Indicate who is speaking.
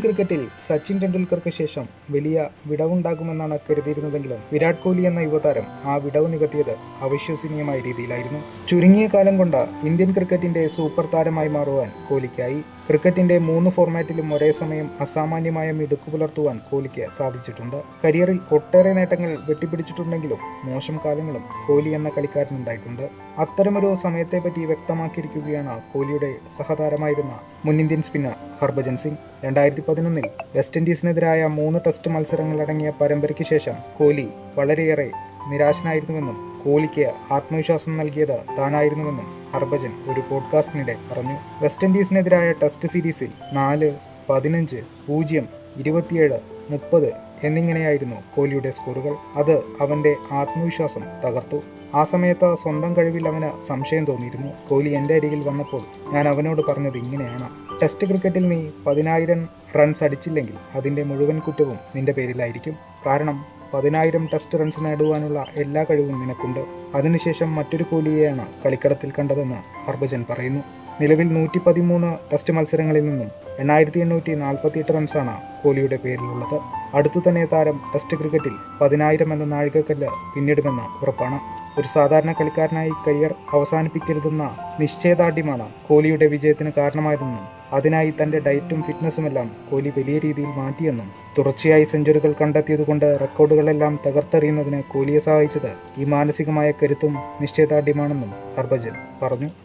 Speaker 1: ക്രിക്കറ്റിൽ സച്ചിൻ ടെണ്ടുൽക്കർക്ക് ശേഷം വലിയ വിടവുണ്ടാകുമെന്നാണ് കരുതിയിരുന്നതെങ്കിലും വിരാട് കോഹ്ലി എന്ന യുവതാരം ആ വിടവ് നികത്തിയത് അവിശ്വസനീയമായ രീതിയിലായിരുന്നു. ചുരുങ്ങിയ കാലം കൊണ്ട് ഇന്ത്യൻ ക്രിക്കറ്റിന്റെ സൂപ്പർ താരമായി മാറുവാൻ കോഹ്ലിക്കായി ക്രിക്കറ്റിന്റെ മൂന്ന് ഫോർമാറ്റിലും ഒരേ സമയം അസാമാന്യമായ മിടുക്ക് പുലർത്തുവാൻ കോഹ്ലിക്ക് സാധിച്ചിട്ടുണ്ട്. കരിയറിൽ ഒട്ടേറെ നേട്ടങ്ങൾ വെട്ടിപ്പിടിച്ചിട്ടുണ്ടെങ്കിലും മോശം കാലങ്ങളും കോഹ്ലി എന്ന കളിക്കാരനുണ്ടായിട്ടുണ്ട്. അത്തരമൊരു സമയത്തെപ്പറ്റി വ്യക്തമാക്കിയിരിക്കുകയാണ് കോഹ്ലിയുടെ സഹതാരമായിരുന്ന മുൻ ഇന്ത്യൻ സ്പിന്നർ ഹർഭജൻ സിംഗ്. രണ്ടായിരത്തി പതിനൊന്നിൽ വെസ്റ്റ് ഇൻഡീസിനെതിരായ മൂന്ന് ടെസ്റ്റ് മത്സരങ്ങളടങ്ങിയ പരമ്പരയ്ക്ക് ശേഷം കോഹ്ലി വളരെയേറെ നിരാശനായിരുന്നുവെന്നും കോഹ്ലിക്ക് ആത്മവിശ്വാസം നൽകിയത് താനായിരുന്നുവെന്നും ഹർഭജൻ ഒരു പോഡ്കാസ്റ്റിനിടെ പറഞ്ഞു. വെസ്റ്റ് ഇൻഡീസിനെതിരായ ടെസ്റ്റ് സീരീസിൽ നാല് പതിനഞ്ച് പൂജ്യം ഇരുപത്തിയേഴ് മുപ്പത് എന്നിങ്ങനെയായിരുന്നു കോഹ്ലിയുടെ സ്കോറുകൾ. അത് അവന്റെ ആത്മവിശ്വാസം തകർത്തു. ആ സമയത്ത് സ്വന്തം കഴിവിൽ അവന് സംശയം തോന്നിയിരുന്നു. കോഹ്ലി എന്റെ അരികിൽ വന്നപ്പോൾ ഞാൻ അവനോട് പറഞ്ഞത് ഇങ്ങനെയാണ്. ടെസ്റ്റ് ക്രിക്കറ്റിൽ നീ പതിനായിരം റൺസ് അടിച്ചില്ലെങ്കിൽ അതിന്റെ മുഴുവൻ കുറ്റവും നിന്റെ പേരിലായിരിക്കും. കാരണം പതിനായിരം ടെസ്റ്റ് റൺസ് നേടുവാനുള്ള എല്ലാ കഴിവും നിനക്കുണ്ട്. അതിനുശേഷം മറ്റൊരു കോഹ്ലിയെയാണ് കളിക്കളത്തിൽ കണ്ടതെന്ന് ഹർഭജൻ പറയുന്നു. നിലവിൽ നൂറ്റി പതിമൂന്ന് ടെസ്റ്റ് മത്സരങ്ങളിൽ നിന്നും എണ്ണായിരത്തി എണ്ണൂറ്റി നാൽപ്പത്തിയെട്ട് റൺസാണ് കോഹ്ലിയുടെ പേരിലുള്ളത്. അടുത്തു തന്നെ താരം ടെസ്റ്റ് ക്രിക്കറ്റിൽ പതിനായിരം എന്ന നാഴികക്കല്ല് പിന്നിടുമെന്ന് ഉറപ്പാണ്. ഒരു സാധാരണ കളിക്കാരനായി കരിയർ അവസാനിപ്പിക്കരുതെന്ന നിശ്ചയദാർഢ്യമാണ് കോലിയുടെ വിജയത്തിന് കാരണമായതെന്നും അതിനായി തന്റെ ഡയറ്റും ഫിറ്റ്നസ്സുമെല്ലാം കോഹ്ലി വലിയ രീതിയിൽ മാറ്റിയെന്നും തുടർച്ചയായി സെഞ്ചുറികൾ കണ്ടെത്തിയതുകൊണ്ട് റെക്കോർഡുകളെല്ലാം തകർത്തെറിയുന്നതിന് കോഹ്ലിയെ സഹായിച്ചത് ഈ മാനസികമായ കരുത്തും നിശ്ചയദാർഢ്യമാണെന്നും ഹർഭജൻ പറഞ്ഞു.